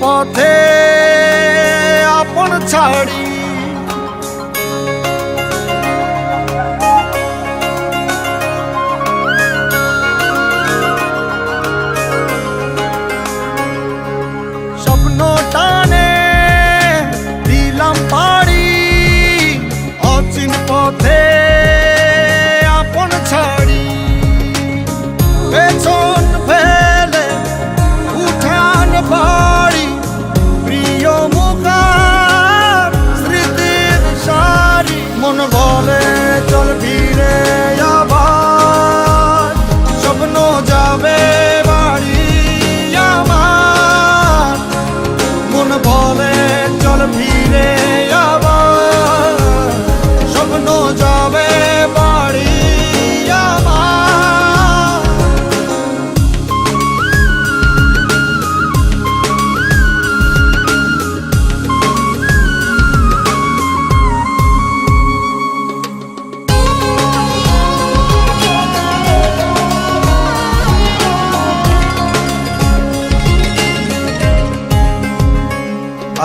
পথে আপন ছাড়ি বলে চল ফিরে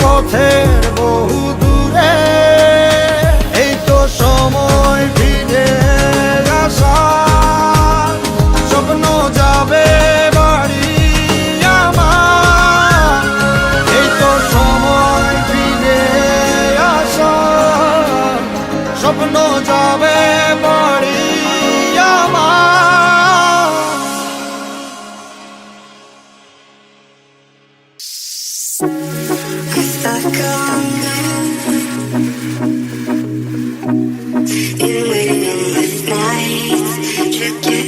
পথের বহু দূরে, এই তো সময় ফিরে আসা স্বপ্ন যাবে বাড়ি তো সময় স্বপ্ন যাবে বাড়ি Been waiting all night to get